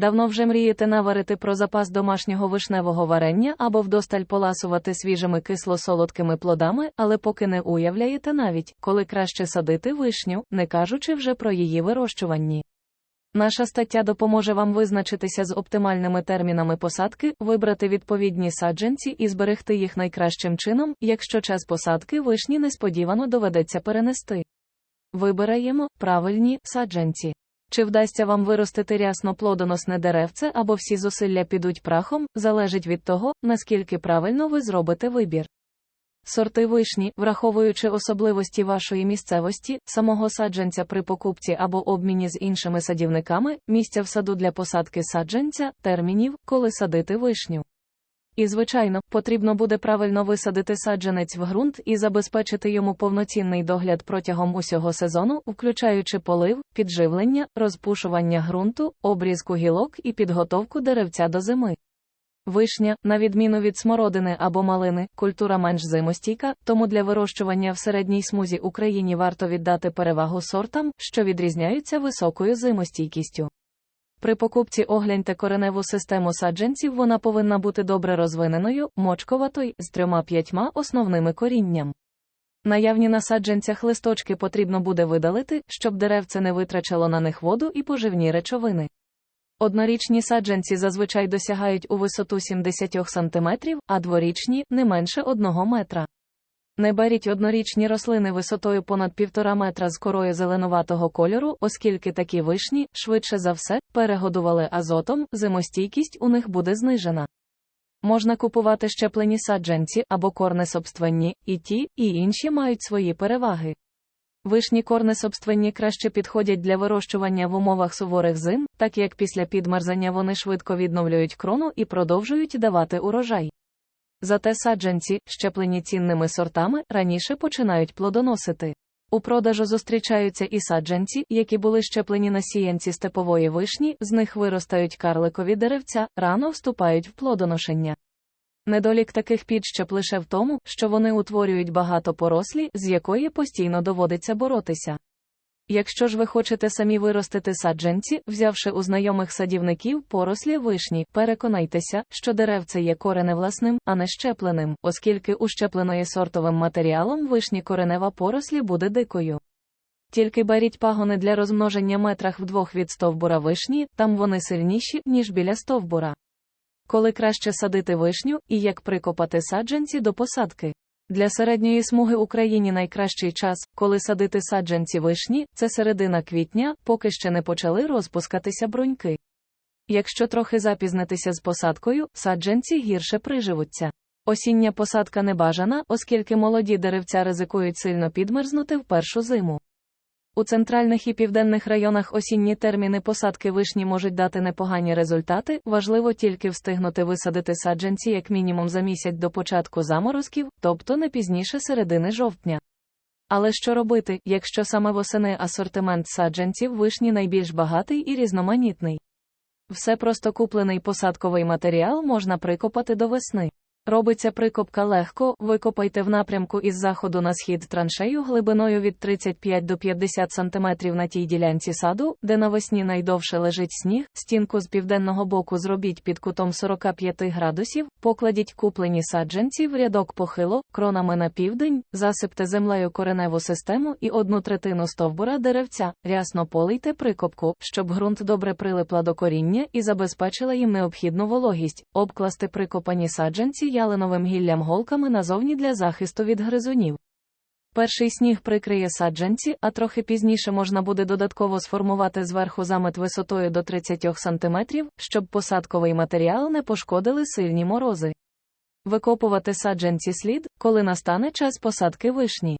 Давно вже мрієте наварити про запас домашнього вишневого варення або вдосталь поласувати свіжими кисло-солодкими плодами, але поки не уявляєте навіть, коли краще садити вишню, не кажучи вже про її вирощуванні. Наша стаття допоможе вам визначитися з оптимальними термінами посадки, вибрати відповідні саджанці і зберегти їх найкращим чином, якщо час посадки вишні несподівано доведеться перенести. Вибираємо правильні саджанці. Чи вдасться вам виростити рясно плодоносне деревце або всі зусилля підуть прахом, залежить від того, наскільки правильно ви зробите вибір. Сорти вишні, враховуючи особливості вашої місцевості, самого саджанця при покупці або обміні з іншими садівниками, місця в саду для посадки саджанця, термінів, коли садити вишню. І, звичайно, потрібно буде правильно висадити саджанець в ґрунт і забезпечити йому повноцінний догляд протягом усього сезону, включаючи полив, підживлення, розпушування ґрунту, обрізку гілок і підготовку деревця до зими. Вишня, на відміну від смородини або малини, культура менш зимостійка, тому для вирощування в середній смузі Україні варто віддати перевагу сортам, що відрізняються високою зимостійкістю. При покупці огляньте кореневу систему саджанців, вона повинна бути добре розвиненою, мочковатою, з трьома-п'ятьма основними корінням. Наявні на саджанцях листочки потрібно буде видалити, щоб деревце не витрачало на них воду і поживні речовини. Однорічні саджанці зазвичай досягають у висоту 70 см, а дворічні не менше 1 метра. Не беріть однорічні рослини висотою понад 1,5 метра з корою зеленуватого кольору, оскільки такі вишні, швидше за все, перегодували азотом, зимостійкість у них буде знижена. Можна купувати щеплені саджанці або корнесобственні, і ті, і інші мають свої переваги. Вишні корнесобственні краще підходять для вирощування в умовах суворих зим, так як після підмерзання вони швидко відновлюють крону і продовжують давати урожай. Зате саджанці, щеплені цінними сортами, раніше починають плодоносити. У продажу зустрічаються і саджанці, які були щеплені на сіянці степової вишні, з них виростають карликові деревця, рано вступають в плодоношення. Недолік таких підщеп лише в тому, що вони утворюють багато порослі, з якої постійно доводиться боротися. Якщо ж ви хочете самі виростити саджанці, взявши у знайомих садівників порослі вишні, переконайтеся, що деревце є кореневласним, а не щепленим, оскільки ущепленої сортовим матеріалом вишні коренева порослі буде дикою. Тільки беріть пагони для розмноження метрах вдвох від стовбура вишні, там вони сильніші, ніж біля стовбура. Коли краще садити вишню і як прикопати саджанці до посадки. Для середньої смуги Україні найкращий час, коли садити саджанці вишні, це середина квітня, поки ще не почали розпускатися бруньки. Якщо трохи запізнитися з посадкою, саджанці гірше приживуться. Осіння посадка не бажана, оскільки молоді деревця ризикують сильно підмерзнути в першу зиму. У центральних і південних районах осінні терміни посадки вишні можуть дати непогані результати, важливо тільки встигнути висадити саджанці як мінімум за місяць до початку заморозків, тобто не пізніше середини жовтня. Але що робити, якщо саме восени асортимент саджанців вишні найбільш багатий і різноманітний? Все просто куплений посадковий матеріал можна прикопати до весни. Робиться прикопка легко, викопайте в напрямку із заходу на схід траншею глибиною від 35 до 50 см на тій ділянці саду, де навесні найдовше лежить сніг, стінку з південного боку зробіть під кутом 45 градусів, покладіть куплені саджанці в рядок похило, кронами на південь, засипте землею кореневу систему і одну третину стовбура деревця, рясно полийте прикопку, щоб ґрунт добре прилипла до коріння і забезпечила їм необхідну вологість, обкласти прикопані саджанці ялиновим гіллям голками назовні для захисту від гризунів. Перший сніг прикриє саджанці, а трохи пізніше можна буде додатково сформувати зверху замет висотою до 30 см, щоб посадковий матеріал не пошкодили сильні морози. Викопувати саджанці слід, коли настане час посадки вишні.